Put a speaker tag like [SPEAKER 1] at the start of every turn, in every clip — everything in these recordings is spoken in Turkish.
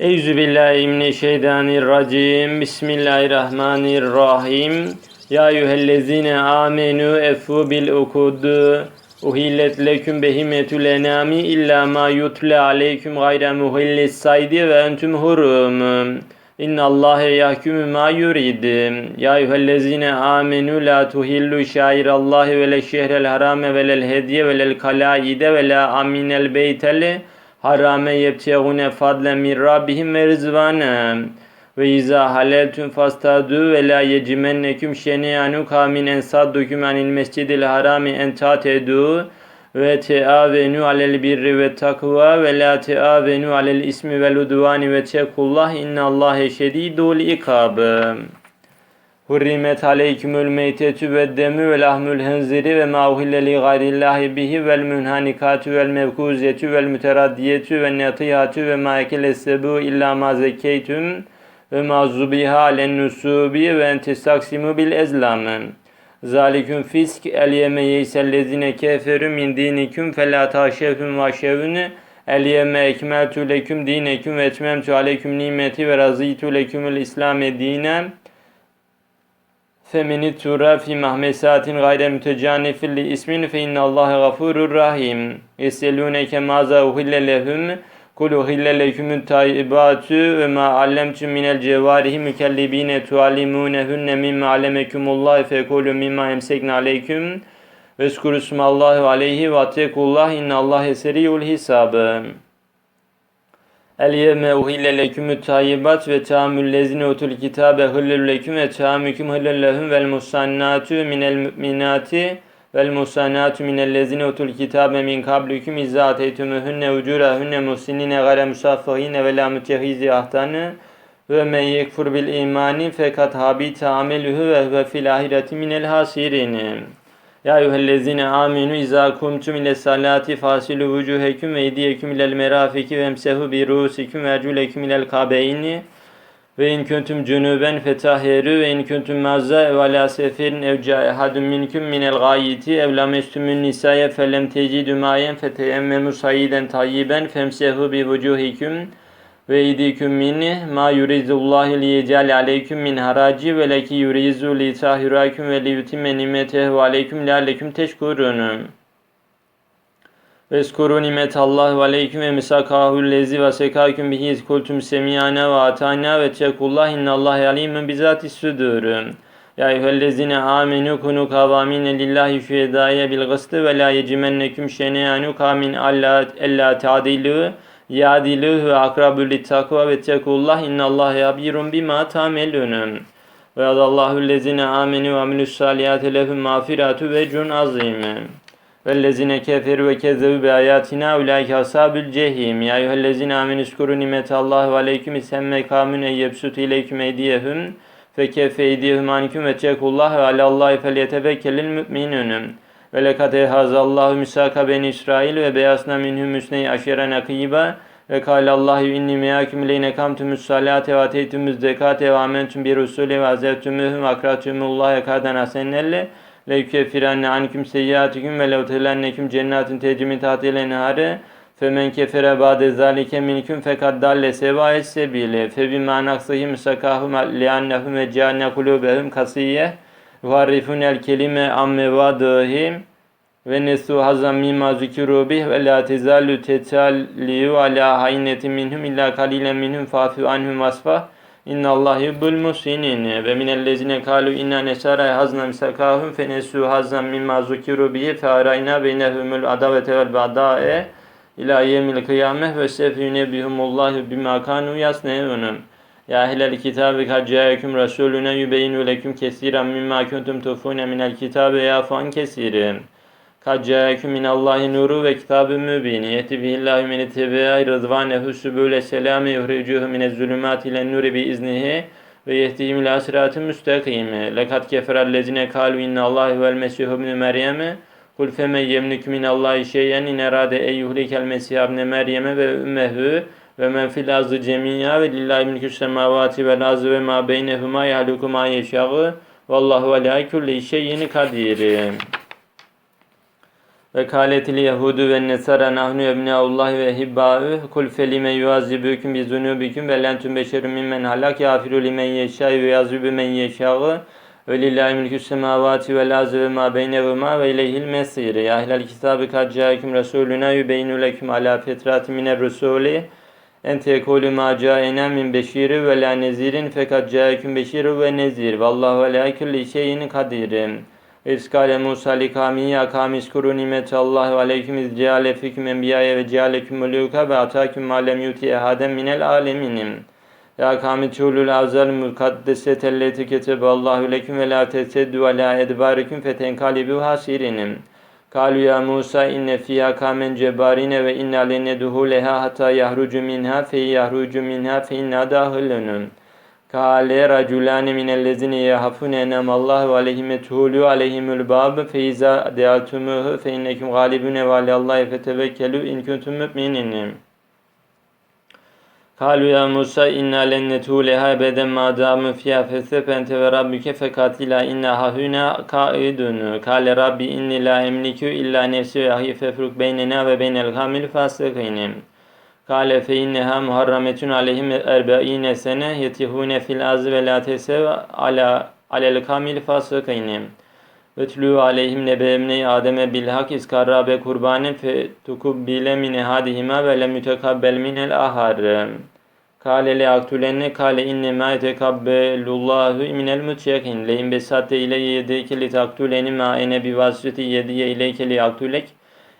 [SPEAKER 1] Eyüzü billahi mineşşeytanirracim. Bismillahirrahmanirrahim. Ya eyyühellezine amenu efu bil ukudu. Uhillet leküm behimetül enami illa ma yutle aleyküm gayre muhillis saydi ve entüm hurum. İnna Allahe yahkumu ma yurid. Ya eyyühellezine amenu la tuhillu şairallahi ve le şehrel harame ve lel hediye ve lel kalaide ve la aminel beyteli harame yebtegune fadlen min rabbihim ve rizvana ve izâ haleltüm fastadu ve la yecimenneküm şeniyanu kamin en saddukum anil mescidil harami en tatedu ve teavenu alel birri ve takva ve la teavenu alel ismi vel udvani ve tekullah innallâhe şedîdul ikab. Hurrimet aleykümül meytetü ve demü ve lahmül henziri ve ma uhille li gayrillahi bihi vel münhanikatü vel mevkuzetü vel müteraddiyetü ve netihatü ve ma ekele sebu illa ma zekeytüm ve ma zubiha alen nusubi ve en testaksimu bil ezlamın. Zaliküm fisk el yeme yeysellezine keferü min dinikum fe la taşefüm vaşevünü el yeme ekmeltü leküm dineküm ve etmemtü aleyküm nimeti ve razıytü lekümül islame dinen Femeni tura fi mahmesatin gayre mütecanifin li ismin fe innallâhe gafurur rahim. Yeselûneke maza uhille lehum kul uhille lekümün tayyibatü ve ma allemtüm minel cevarihi mükellibine tuallimunehunne mimma alemekumullah fekulu mimma emsekne aleyküm ve skuru smallahu aleyhi ve atekullah innallâhe seriyul hisabı. El yevme uhille lekümü tayyibat ve taamül lezine utul kitabe hıllül leküm ve taamüküm hıllül lehum vel musannatü minel müminati vel musannatü minel lezine utul kitabe min kablüküm izâ ateytümühünne ucurahünne musinine gare musaffahine ve la mütehizi ahtanı ve men yekfur bil imani fekat habite amelühü ve huve fil ahireti minel hasirini. Ya eyyühellezine aminu izâ kumtum ile salati fasilu vucuheküm ve idiyeküm ilel merafiki ve emsehu bi ruusiküm ve erculeküm ilel kabeyni ve in kuntum cunuben fetahheru ve in kuntum mazza ev ala seferin ev caehadun minküm minel gayiti ev lamestümün nisaya felem tecidü mayen feteyemmemu sayiden tayyiben femsehu bi vucuhiküm ve idiküm minni ma yurizullahu li yecale aleyküm min haraci ve leki yurizu li tahiraküm ve li yutimme nimetehu aleyküm lealleküm teşkurun. Ve skuru nimetallah ve aleyküm ve misakahul lezi ve sekaküm bihi iz kultum semiyana ve atana ve tekullah innallahi alimun bizatis sudur. Ya eyyühellezine amenu kunu kavamine lillahi şühedâye bil gıstı ve la yecimenneküm şeneyanu kamin alla ella ta'dilu yadiluhu akrabu littakva ve tekullah innallaha yabirun bima tamelun. Ve adallahu lezine amenu ve amilus salihati lehum mağfiratu ve cun azim. Vellezine keferu ve kezzebu bi ayatina ulaike ashabul cehim. Ya eyyühellezine amenu skuru nimetallahi ve aleyküm isemme kamun eyyebsut ileyküm eydiyehum fe kefe eydiyehum anikum ve tekullah ve alallahi felyetebekkelil müminun. Ve lekad ehazallahu misaka beni İsrail ve beyasna minhum müsney aşere nakiba. Ve kâlallahu inni meyakum leyne kamtumuz salate ve ateytumuz zekate ve amentum bir usulü ve azevtumuhum ve akratumullahi kaden hasenelle le yukeffirenne ankum seyyiatikum ve levtelenneküm cennetin tecmin tahtile nehare femen kefere ba'de zalike minkum fekad dalle sevâet sebile fe bimâ naksihim sakahum liannehum ve cealne el kelime amme vadihim ve nesu hazam mimma zikru bih ve la tezalu tetalliyu ala haynetin minhum illa kalilen minhum fafi anhum vasfa inna Allah yubbul musinin ve minellezine kalu inna nesara hazna misakahum fe nesu hazam mimma zikru bihi fe arayna beynehumul adavete vel ba'dae ila yemil kıyameh ve sefine bihumullahu bima kanu. Ya ehlel kitabi kad caekum rasuluna yubeyinu leküm kesiran mimma kuntum tufune minel kitabe ya fan kesirin. Kad caekum minallahi nuru ve kitabı mübin. Yeti bihillahu min ittibai rızvanehu sübüle selami yuhricuhu minez zulümati ile nuri bi iznihi ve yehdihim ila sıratı müstakim. Lekad keferellezine kalu inna Allahi vel mesihu ibn Meryem'e Kul feme yemlik minallahi şeyen in erade ey yuhlikel mesih ibn Meryem'e ve ümmehu ve men fil azı cemiya ve lillahi mülkü semavati vel azı ve ma beynehuma yahluku ma yeşağı vallahu ala kulli şeyin kadir. Ve kâletil yehudu ve nesara nahnu ebnâullah ve hibbâ'ü kul felime yuazibüküm bi zunubiküm ve lentüm beşerun mimmen halak yafiru limen yeşâ ve yazibü men yeşâ'ı ve lillahi mülkü semavati ve lazı ve ma beynevuma ve ileyhil mesir. Ya ehlel kitabı kad câeküm resuluna yübeynu leküm mine rusuli en tekulu ma câena min beşiri ve la nezirin fekat câeküm beşiri ve nezir. Vallahu ala kulli şeyin kadir. İskale Musa li kavmihi ya kavmi iskuru nimetallahi ve aleyküm iz ceale fiküm enbiyaya ve cealeküm muluka ve ataküm ma lem yuti ehaden minel aleminim. Ya kavmi tuğlul avzal mukaddeset elleti keteballahu leküm ve la teseddu ala edbarikum fetenkalibu hasirinim. Kalu ya Musa inne fiha kamen cebarine ve inna lenne duhuleha hatta yahrucu minha fe yahrucu minha fe inna dahilunum. Kale raculani minellezine yahafune enamallahu aleyhime tuhulu aleyhimül bab fe iza deatumuhu fe innekum galibune ve alallahi fetevekkelu in. Kalu ya Musa inna len netuleha ebeden ma damu fiha fesef ente ve rabbike fekatila inna hahuna kaidun. Kale rabbi inni la emliku illa nefsi ve ahi fefruk beynena ve beynel hamil fasikinim. Kale fe inneha muharrametun aleyhim erbe'ine sene yetihune fil az ve la tesev ala alel kamil fasikinim. Ötlü aleyhim nebe ebney Adem'e bilhak iskarrabe kurbanen fe tukubbile min ehadihima ve lem yutekabbel minel ahar. Kale le aktulenne kale inne ma yetekabbelullahu minel mutyakin. Le besatte ile yedeke li taktuleni ma ene bi vasfeti yediye ileyke li aktulek.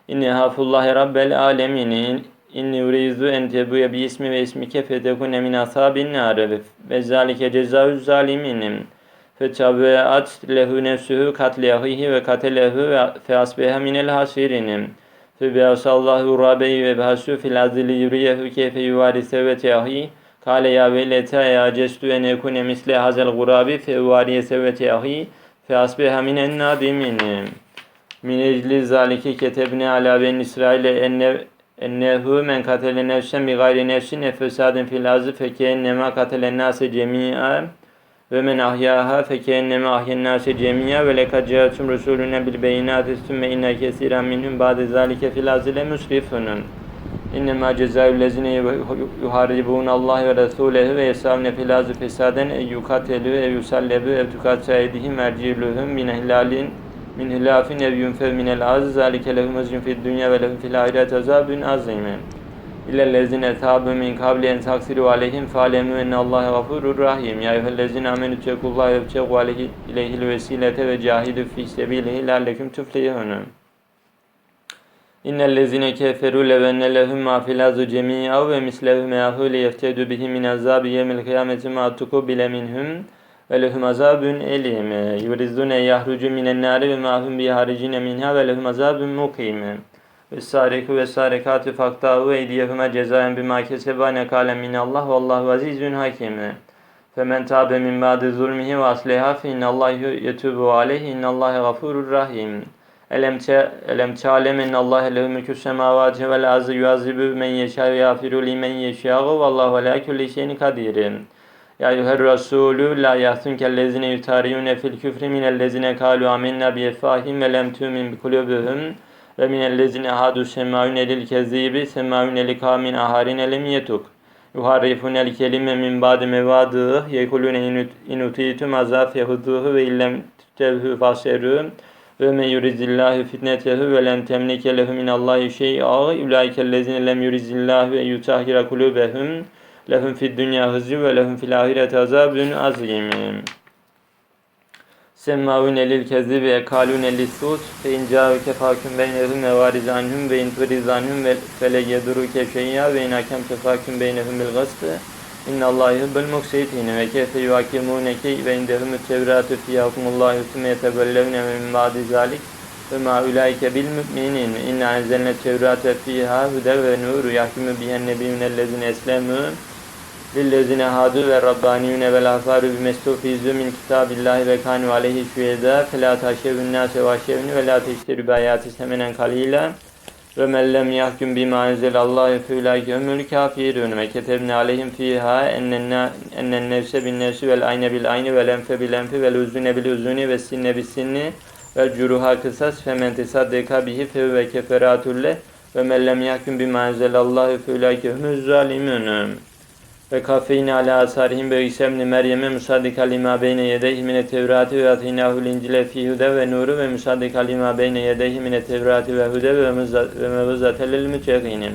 [SPEAKER 1] İnne hafullahi rabbel alemin. İnni urizu en tebuye bi ismi ve ismike fetekune min ashabin nar ve zalike cezaü zalimin. Fetabeat lehu nefsuhu katliyahihi ve katelehu ve feasbeha minel hasirin. Febeasallahu rabeyi ve basu fil azili yuriyehu keyfe yuvarise ve teahi. Kale ya veleta ya cestu en ekune misle hazel gurabi fe uvariyese ve teahi. Feasbeha minen nadimin. Min ecli zalike ketebne ala ben İsrail'e enne ennehu men katele nefsen bi gayri nefsin efesadin fil azı feke ennema katele nase cemi'a ve men ahyaha fekenneme ahyen nase cemiya ve lekad ca'atum rusuluna bil beyinati sümme inne kesiren minhum ba'de zalike fil azile musrifunun. İnnemâ cezaevü lezine yuharibûn Allah ve Resulehu ve yesavne fil azı fesaden e yukatelü ev yusallebu ev tukatsa edihim mercilühüm min ehlalin min hilafin ev yunfev minel az zalike lehum ezcun fid dünya ve lehum fil ahiret azabun azime. İllellezine tabu min kabli en taksiru aleyhim falemu enne Allahe gafurur rahim. Ya eyyühellezine amenü tekullah ve bçegu aleyhi ileyhil vesilete ve cahidu fi sebilihi lalleküm tuflihun. İnnellezine keferu levenne lehum ma filazu cemi'a ve mislehu me'ahu li yeftedu bihi min azabi yemil kıyameti ma tukubile minhum ve lehum azabun elim. Yurizune yahrucu minen nari ve ma hum biharicine minha ve lehum azabun mukim. Ve sariku ve sarikatü faktahu eydiyehüme cezayen bima keseba nekalen minallah vallahu azizün hakim. Femen tabe min ba'di zulmihi ve asliha fe innallahu yetubu aleyhi innallahi gafurur rahim. Elem elem te'alem innallaha lehu mülkü semavati vel ardı yuazibu men yeşâ ve yafiru limen yeşâ vallahu ala kulli şeyin kadir. Ya eyyuher rasulü la yahzunkellezine yutariyune fil küfri minellezine kalu amenna bi efahim ve lem tu'min bi kulubuhum ve minellezine hadu semaune lil kezibi semaune li kamin aharin lem yetuk. Yuharrifunel kelime min ba'di mevadih yekulune inutitum azaf yahuduhu ve illem tevhü faseru ve men yurizillahu fitnetehu ve len temlike lehu minallahi şey'a ulaikellezine lem yurizillahu ve yutahhira kulubehum lehum fid dünya hızı ve lehum fil ahireti azabun azim. Semmavune lil kezi ve ekalune lissut fe in câveke fâküm beynehum ve varizanhum ve in turizanhum ve fele yeduruke şeyya ve in hakem tefâküm beynehum bil gıstı. İnna Allah yuhibbul muksitine ve keyfe yuhakimuneke ve indehum tevratu fiyâ hukmullahi sümme yetebellevne min ba'di zalik ve ma ulaike bil müminin inna enzelne tevrate fiha hude ve nuru yahkimu bihen nebiyyunellezine eslemû lillezine hadu ve rabbaniyune vel ahfaru bimestufizu min kitabillahi ve kanu aleyhi şühedâ felâ taşevün nâse vâşevni ve lâ teşterü bâyâti semenen kalîlâ ve men lem yahkum bima enzelallahu fe ulaike humul kafirun ve ketebne aleyhim fiha ennen nefse bin nefsi vel ayne bil ayni vel enfe bil enfi vel uzune bil uzuni ve sinne bis sinni Vel curuha kısas femen tesaddeka bihi fe ve keferatulle ve men lem yahkum bima enzelallahu fe ulaike humuz zalimun. Ve kafeyne ala asarihim ve ibn Meryem'e musaddika lima beyne yedeyhi mine tevrati ve atinahu lincile fi hude ve nuru ve musaddika lima beyne yedeyhi mine tevrati ve hude ve mevzate lil mütteginin.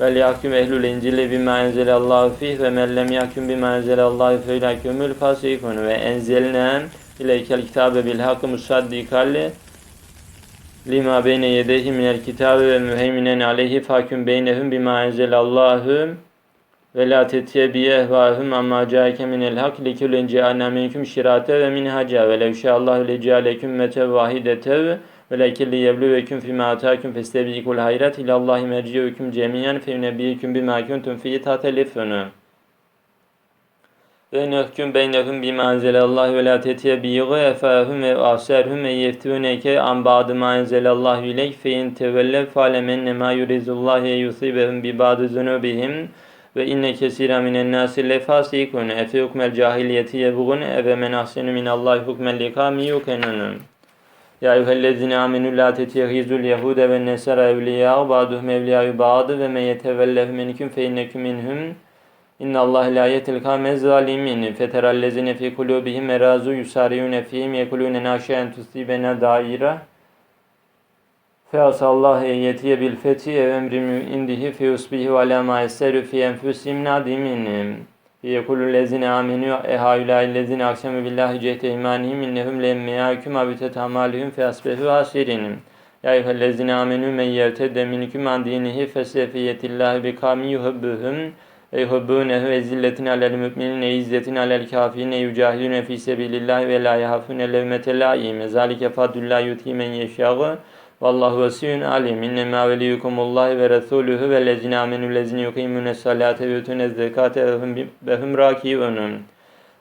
[SPEAKER 1] Vel yahkum ehlul incili bima enzelallahu fih ve men lem yahkum bima enzelallahu fe ulaike humul fasikun ve enzelna ileykel kitabe bil hakkı musaddikalle lima beyne yedeyhi minel kitabe ve müheyminen aleyhi faküm beynehum bima enzelallahu ve la tettebi ehvahum amma caike minel hak likullen cealna minkum şirate ve minhaca. Ve lev şaallahu le cealekum mete vahidete ve lekin li yebluvekum fima atakum festebikul hayrat ilallahi merciukum cemiyan fe yunebbiukum bima kuntum fihi tatelifun ve nehkum beynehum bima enzelallahu ve la tettebiğu efahum ve asarhum ve yeftuneke an ba'dı ma enzelallahu ileyk fe in tevelle falemen ma yurizullahu yusibehum bi ba'dı zunubihim ve inne kesira minen nasi lefasikun efe hukmel cahiliyeti yebğun. Eve men ahsenu minallahi hukmel likami yukenun. Ya eyyühellezine amenu la tetehizul yehude ve nesara evliya ba'duhum evliya'yu ba'dı ve men yetevellehum minkum fe inneküm minhum. İnna Allah la yetil kavme zalimin feterallezine fi kulubihim merazu yusariyun fihim yekulune naşen tusibena daira Feasallah eyyetiye bil fethi ev emri indihi fi usbihi ve ala ma eseru fi enfusim nadimin. Yekulul lezine amenu ehaulâ lezine aksemu billahi cehte imanihim innehum lemmeyâküm abitet amalihim fe asbehu hasirin. Ya eyyühellezine amenu men yertedde minküm an dinihi fesefiyetillahi bi kavmi yuhubbuhum ve yuhubbunehu ezilletin alel müminin e izzetin alel kafirin e yücahidune fi sebilillahi ve la yahafune levmete laim. Zalike fadlullah yuti men yeşâğı Vallahu vesiyun alim. İnnemâ veliyukumullah ve resûlühü ve lezine amenü lezine yukimune salate ve yutune zekate ve hum râkî'unum.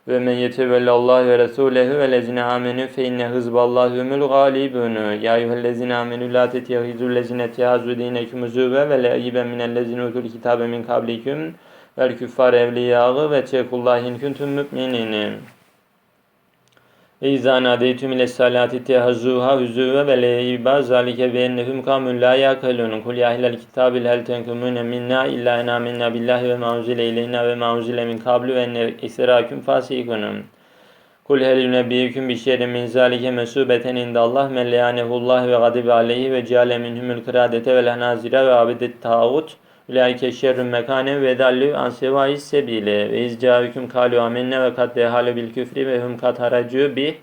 [SPEAKER 1] Ve men yetevellallah ve resûlehu ve lezine amenü fe inne hızballahi humul gâlibun. Ya eyyühellezine amenü la tetehizul lezine tehazu dineküm züve ve le'ibe minellezine utul kitabe min kablikum vel küffar evliyağı ve tekullahin kuntum mü'mininin. Ve izâ nâdeytüm ile salâti tehazûhâ hüzûve ve leyîbâ zâlike ve ennehum kâmün lâ yâkelûn. Kul ya ehlel kitâbil hel tenkumûne minnâ illâ enâ minnâ billahi ve mâ unzile ileynâ ve mâ unzile min kablu ve enne ekserâküm fâsîkunum. Kul hel yunebbiyyüküm bi şerrin min zâlike mesûbeten indallah men leânehullah ve gadibe aleyhi ve ceale minhumul kırâdete vel hanâzire ve abedet tağut. Ulaike şerrün mekâne ve dallü an sevâis sebîle. Ve izcâhüküm kâlu amenne ve kat dehalu bil küfri ve hum kat haracû bih.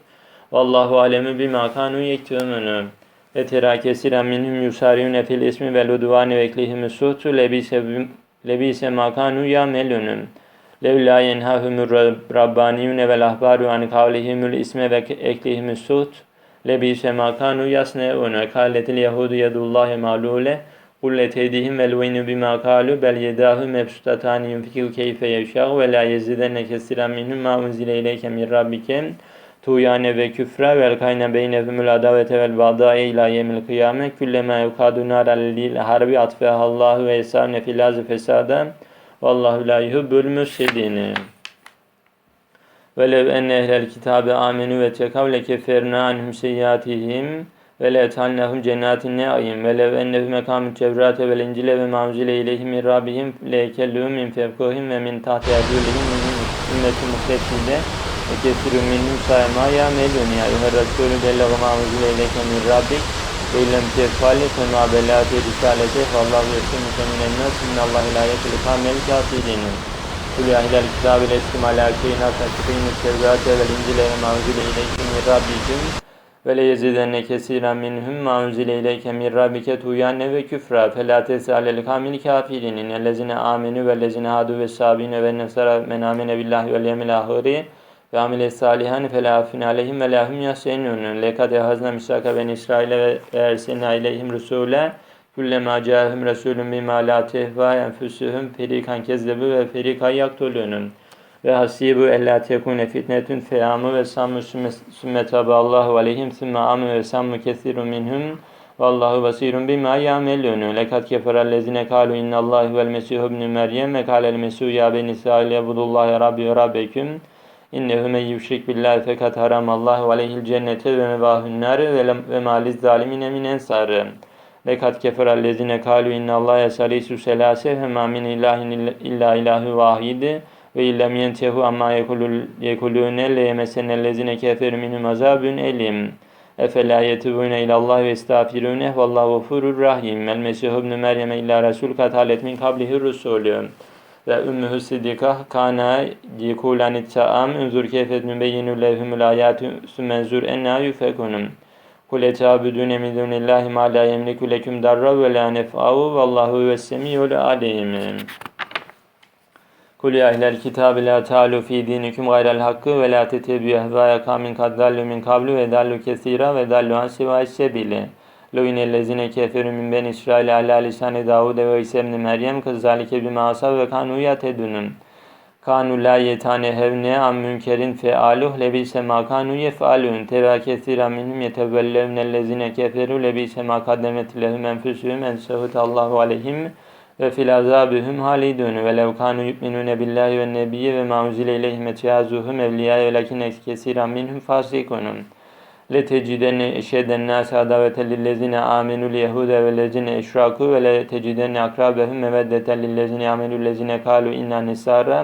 [SPEAKER 1] Vallahu alemu bima kânû yektûmûnû. Ve terâ kesiren minhum yusâriûne fil ismi vel udvâni ve eklihimü suhtu lebîse, lebîse mâ kânû yâmelûnû. Lev lâ yenhâhumur rabbaniyûne vel ahbâru an kavlihimül isme ve eklihimü suht. Lebîse mâ kânû yasneûne kâletil yehudu yedullâhi mağlûle Teydihim vel veynu bima kalu bel yedahu mebsutatani yunfiku keyfe yevşâhu ve la yezidenne kesiren minhum ma unzile ileyke min rabbike tuyane ve küfre vel kayne beynehumul adavete vel bağdâe ila yemil kıyame küllema yukadu nâra lil harbi atfehallahu ve esâne filâzi fesâda vallahu la yuhibbul müssedîne velev enne ehlel kitabe amenu ve ve le etannehum cennetin ne'im ve lev ennehu mekamü tevrate vel incile ve mavzile ileyhim min rabbihim le ekellühüm min fevkuhim ve min tahti ergülihim min ümmetin muhtepsinde ve kesirun minhum sayma ya melun ya yuher resulü belleğu mavzile ileyke min rabbik. Ve illem tefali fema belâti risalete. Vallahu yesimuke minen nas minnallahi la yekili kamel kafirinin Kul ya ehlel kitabi leskum ala şeyin hatta çıkıyın tevrate vel incile ve mavzile ileyke min rabbikum ve le yezidenne kesiren minhum ma unzile ileyke min rabbike tuyanne ve küfra fe la tesalel kamil kafirinin ellezine amenu ve lezine hadu ve sabine ve nesara men amene billahi vel yemil ahiri ve amile salihan fe la afin aleyhim ve la hum yasenun lekad ehazna misaka ben İsrail'e ve ersenna ileyhim rusule kullema cahum resulun bima la tehva enfusuhum ferikan kezzebu ve ferikan yaktulunun ve hasibu ella tekune fitnetun feyamu ve sammu sümme taballahu aleyhim sümme amu ve sammu kesirun minhum Vallahu basirun bima yamelun. Lekad keferellezine kalu innallahi vel mesih ibn Meryem ve kalel mesih ya beni İsrail yabudullahi rabbi ve rabbeküm. İnnehu men yüşrik billahi fekat haramallahu aleyhil cennete ve mevahun nar ve maliz zalimine min ensar. Lekat keferellezine kalu innallâhe salisu selâse ve ma min ilahin illa ilahu vahidi ve illem yentehu amma yekulul- yekulûne leyemesennellezine keferu minhum azabun elim. Efela yetubune ilallah ve estağfirune vallahu gafurur rahim. El Mesih ibn Meryem illa resul kat min kablihi rusulü. Ve ümmühü sidika kana yikulani ta'am unzur keyfet mübeyyinu lehumul ayatu sümmenzur enna yufekunum. Kul etabudune min dunillahi ma la yemliku leküm darra ve la nef'ahu vallahu ve semiyul alim. Kul ya ehlel kitabi la ta'alu fi dinikum gayrel hakkı ve la tetebi'u ehvâya kâmin kad dallu min kablu ve dallu kesîra ve dallu an sivâ sebîli. Lu'inellezine keferu min ben İsrail ala lisani Davud ve İsa ibn Meryem kızalike bima asav ve kanu yatedunun. Kanu la yetane hevne am münkerin fealuh lebise ma kanu yefalun. Teva kesira minhum yetevellevnellezine keferu lebise ma kaddemet lehum enfüsühüm en Allahu aleyhim ve fil azabihim halidun ve lev kanu yu'minune billahi ve nebiyye ve ma unzile ileyhim etiyazuhum evliya ve lakin kesiran minhum fasikunun. لَتَجِدَنَّ اَشَدَ النَّاسِ عَدَاوَةً لِلَّذِينَ آمَنُوا الْيَهُودَ وَالَّذِينَ اَشْرَكُوا وَلَتَجِدَنَّ أَقْرَبَهُمْ مَوَدَّةً لِلَّذِينَ آمَنُوا الَّذِينَ قَالُوا إِنَّا نَصَارَى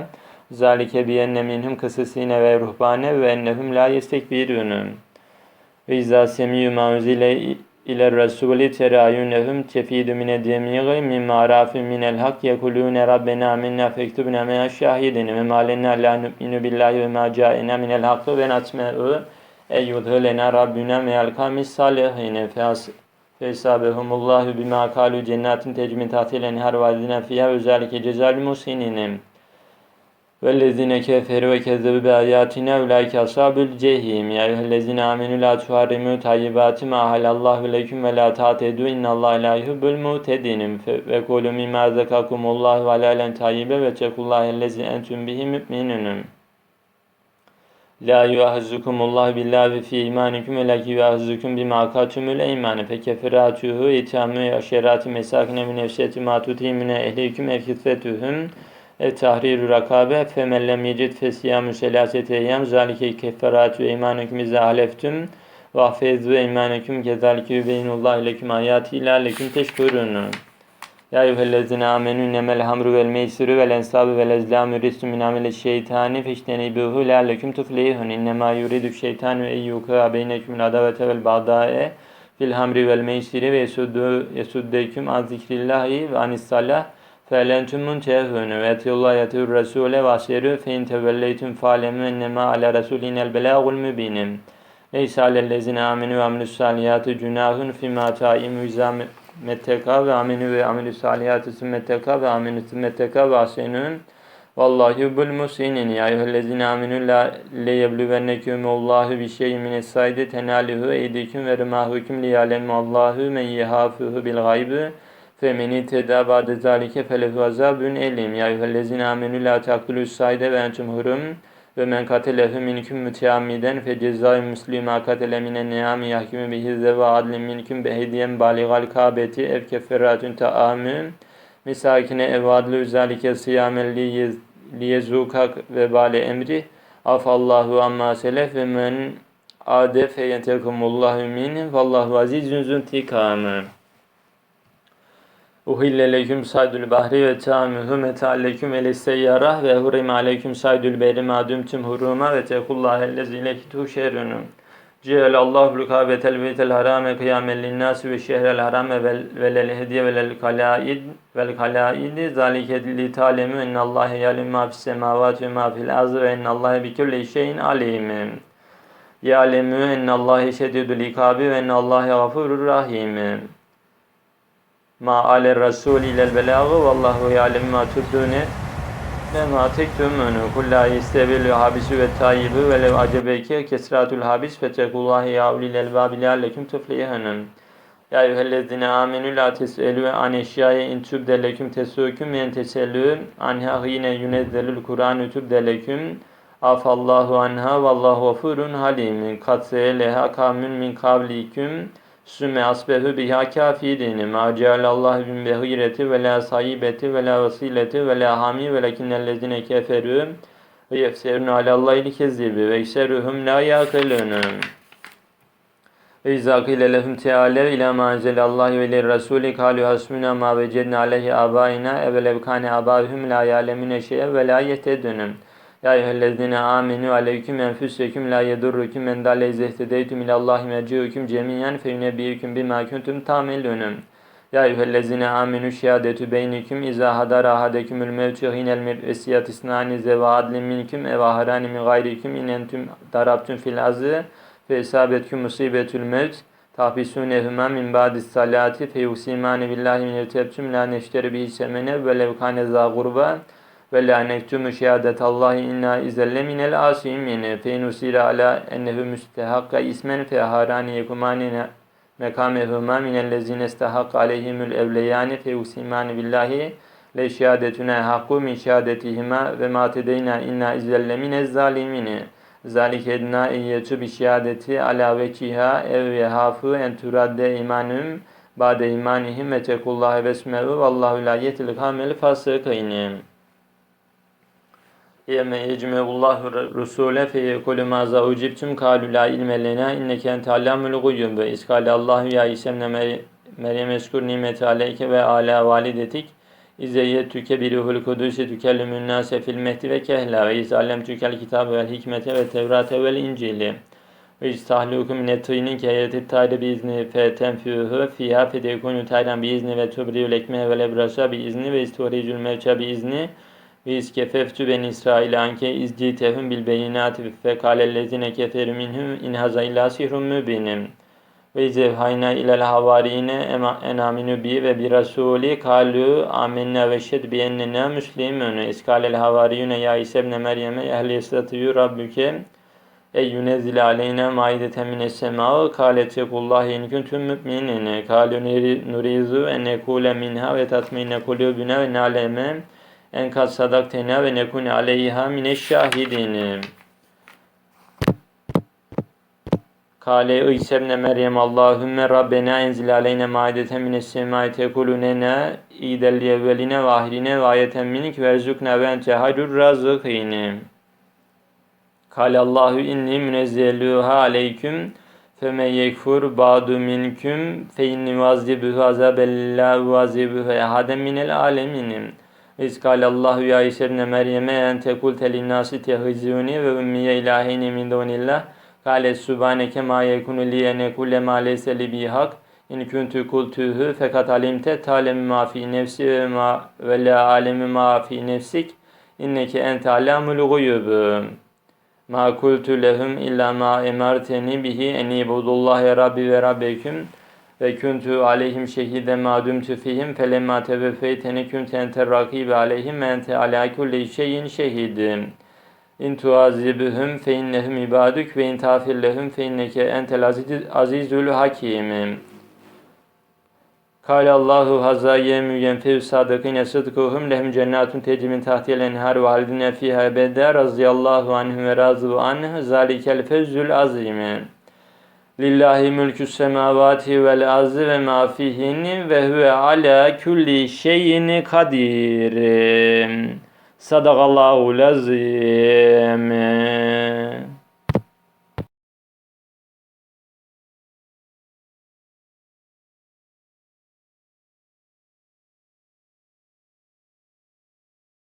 [SPEAKER 1] ذَلِكَ بِأَنَّ مِنْهُمْ قِسِّسِينَ وَرُهْبَانَ وَأَنَّهُمْ لَا يَسْتَكْبِرُونَ وَإِذَا سَمِعُوا مَا أُنزِلَ ile Resulü terayünehum tefidü mine demiyği mimma arafi minel hak yekulûne Rabbena minna fektubna mea şahidine ve malenna la nü'minu billahi ve ma câina minel hakkı ve natme'u eyyudhülena Rabbina me'al kamis salihine fesabehumullahü bima kalu cennetin tecmin tahtilen her vadine fiyâ özellikle cezal musinine. والذين كفروا وكذبوا بآياتنا أولئك أصحاب الجحيم يا أيها الذين آمنوا لا تحرموا طيبات ما أحل الله لكم ولا تعتدوا إن الله لا يحب المعتدين وقولوا مما رزقكم الله حلالا طيبا واتقوا الله الذي أنتم به مؤمنون لا يؤاخذكم الله بالله في إيمانكم ولكن يؤاخذكم بما عقدتم الأيمان فكفراته إتمام عشرات مساكن من أوسط ما تطعمون أهلكم أو e tahrir rakabe fe men lem yecid fe siyamu selasete eyyam zalike kefferatü eymanüküm ize haleftüm ve affezu eymanüküm kezalike yübeyinullah leküm hayati ila leküm teşkurun. Ya eyyühellezine amenü nemel hamru vel meysirü vel ensabu vel ezlamu risu min amele şeytani feştenibuhu la leküm tufleyhun innema yuridü şeytanu eyyuka beyneküm adavete vel bağdae fil hamri vel meysiri ve yesuddeküm az zikrillahi ve anissalah فَاَلَنْتُمْ مُنْتَهُونَ وَاَتِيُوا اللّٰهَ يَتِيُوا الرَّسُولَ وَاسْيَرُوا فَاِنْ تَوَلَّيْتُمْ فَاعْلَمُوا اَنَّمَا عَلَى رَسُولِنَا الْبَلَاغُ الْمُبِينُ لَيْسَ عَلَى الَّذِينَ آمَنُوا وَعَمِلُوا الصَّالِحَاتِ جُنَاحٌ فِيمَا طَعِمُوا إِذَا مَتَّقَوْا وَآمَنُوا وَعَمِلُوا الصَّالِحَاتِ ثُمَّ اتَّقَوْا وَآمَنُوا ثُمَّ اتَّقَوْا وَأَحْسَنُوا وَاللّٰهُ يُحِبُّ الْمُحْسِنِينَ يَا أَيُّهَا الَّذِينَ آمَنُوا لَا لَيَبْلُوَنَّكُمُ اللّٰهُ بِشَيْءٍ مِنَ الصَّيْدِ تَنَالُهُ أَيْدِيكُمْ وَرِمَاحُكُمْ لِيَعْلَمَ اللّٰهُ مَنْ يَخَافُهُ بِالْغَيْبِ فَمَنِ اهْتَدَى بَعْدَ ذَٰلِكَ فَلَهُ عَذَابٌ أَلِيمٌ يَا أَيُّهَا الَّذِينَ آمَنُوا لَا تَقْتُلُوا الصَّيْدَ وَأَنْتُمْ حُرُمٌ وَمَنْ قَتَلَهُ مِنكُم مُتَعَمِّدًا فَجَزَاءٌ مِثْلُ مَا قَتَلَ مِنَ النَّعَامِ يَحْكُمُ بِهِ ذَوُو عَدْلٍ مِنكُمْ بِهَدْيٍ بَالِغَ الْكَعْبَةِ أَوْ كَفَّارَةٌ طَعَامُ مِسَاكِينَ أَوْ عَدْلُ ذَٰلِكَ صِيَامًا لِيَذُوقَ وَبَالَ أَمْرِهِ عَفَا اللّٰهُ عَمَّا سَلَفَ وَمَنْ عَادَ فَيَنْتَقِمُ اللّٰهُ مِنْهُ وَاللّٰهُ عَزِيزٌ ذُو انتِقَامٍ Uhille leküm saydül bahri ve ta'amuhu meta'alleküm ele seyyarah ve hurim aleyküm saydül beri madümtüm huruma ve tekullâhellezi leki tuşerunum. Cihelallahu lukabetel beytel harame kıyamen linnâsi ve şehrel harame ve lel hediye ve lel kalaid vel kalaid zalike li talemu ennallâhe yalim ma fis semâvâti ve ma fil arz ve ennallâhe bi kulli şeyin alim. Ya'lemu ennallâhe şedidul ikabi ve ennallâhe gafurur rahim. Ma ale rasul ilel belagı vallahu ya'lem ma tubdune ve ma tektumunu kulla istebilu habisu ve tayyibu ve lev acebeke kesratul habis fe tekullahi ya ulil elbabi leallekum tuflihunun. Ya eyyühellezine amenü la tes'elü an eşyaya in tübde leküm tesûküm ve en tesellü anha hine yunezzelül Kur'an tübde leküm afallahu anha vallahu gafurun halim kat se'eleha kavmün min kavliküm Sümme asbehu biha kafirin. Ma cealallahu bin behireti ve la sayibeti ve la vasileti ve la hami ve lekinnellezine keferu ve yefserun alallahi kezibi ve ekseruhum la yaqilun. Ve izâ kîle lehum teâlev ilâ mâ enzelallâhi ve lir rasûli kâlû hasbuna mâ vecedne aleyhi âbâina evelev kâne âbâhum lâ yâlemune şey'e ve lâ yehtedunum. Ya eyyühellezine aminu aleyküm enfüseküm la yedurrukum men dalle izehtedeytüm ilallahi merciukum cemiyen fe yunebbiukum bima kuntum tamelunum. Ya eyyühellezine aminu şehadetü beynikum iza hadara ahadekümül mevtu hinel mebesiyat isnani zeva adlin minkum eva harani min gayrikum in entum darabtum fil azı fe isabetkum musibetül mevt tahbisunehuma min ba'dis salati fe yusimani billahi min irtebtum la neşteri bihi semene ve lev kane za gurba ve la nektumu şehadetallahi inna izelle minel asimin fe nusira ala ennehu müstehakka ismen fe harani yekumani mekamehuma minellezine istehak aleyhimül evleyani fe yusimani billahi le şehadetuna hakku min şehadetihima ve ma tedeyna inna izelle minez zalimini zalike edna iyyetu bi şehadeti ala vekiha ev yehafu en turadde imanum ba'de imanihim ve tekullahi vesme'u vallahu la yetil kamel fasıkaynim. Yeme yecmeullahu rusule fe yekulu ma za ucibtum kalu la ilme lena inneke ente allamul guyub ve iskale Allahu ya İsemne Meryem eskur nimeti aleyke ve ala validetik. İzzeyyetüke bir ruhul kudusi tükellimün nase fil mehdi ve kehla ve izallem tükel kitabı vel hikmete ve tevrate vel incili. Ve istahlukum mine tînin keyeti tayde biizni fe tenfühü fiyâ fe tekunu taydan biizni ve tubriül ekmeğe ve lebrasa biizni ve istoricül mevça biizni ve iskefeftü ben İsrail anke izcitehum bil beyinati fe kâlellezine keferu minhum in haza illa sihrun mübinim ve zevhayna ilel havarine enaminu bi ve bir rasuli kalu amennâ ve şed bi ennena müslimün iskalel havariyune ya İsa ibn Meryem'e ehli istatıyü rabbüke ey yunezzile aleyna maideten mines semâ kâle tekullahi in kuntum mü'minin. Kâlu nurizu en nekule minha ve tatmine kulübüne ve naleme en kad sadaktena ve nekune aleyha mineşşahidin. Kale İsa Meryem Allahümme Rabbena enzil aleyne maideten mines semai tekulunena idel evveline ve ahirine ve ayeten minik ve erzukna ve ente hayrur razıkine. Kale Allahu inni münezzeluha aleyküm feme yekfur ba'du minküm fe inni vazibuhu azabella vazibuhu ehaden minel aleminim. İskal Allahu ya İsa ibn Meryem'e en tekul telin nasi tehizuni ve ümmiye ilahini min dunillah. Kale subhaneke ma yekunu li en ekule ma leyse li bihak. İn kuntu kultuhu fekat alimte talem ma fi nefsi ve ma ve la alemi ma fi nefsik. İnneke ente alamul guyub. Ma kultu lehum illa ma emarteni bihi en ibudullahi rabbi ve rabbeküm ve kuntu aleyhim şehide ma dumtu fihim felemma teveffeyteni kuntu ente rakibe aleyhim ente ala kulli şeyin şehidim. İn tuazibhum fe innehum ibaduk ve in tafir lehum fe inneke entel azizul hakim. Kâle Allahu hazâ yemü yenfev sadıkine sıdkuhum lehum cennetun tecri min tahtiyel enhar ve halidine fiha ebede razıyallahu anhum ve razı anh zalikel fevzül azim. Lillahi mülkü semavati vel ardı ve ma ve huve ala kulli şeyin kadir. Sadakallahu lazim.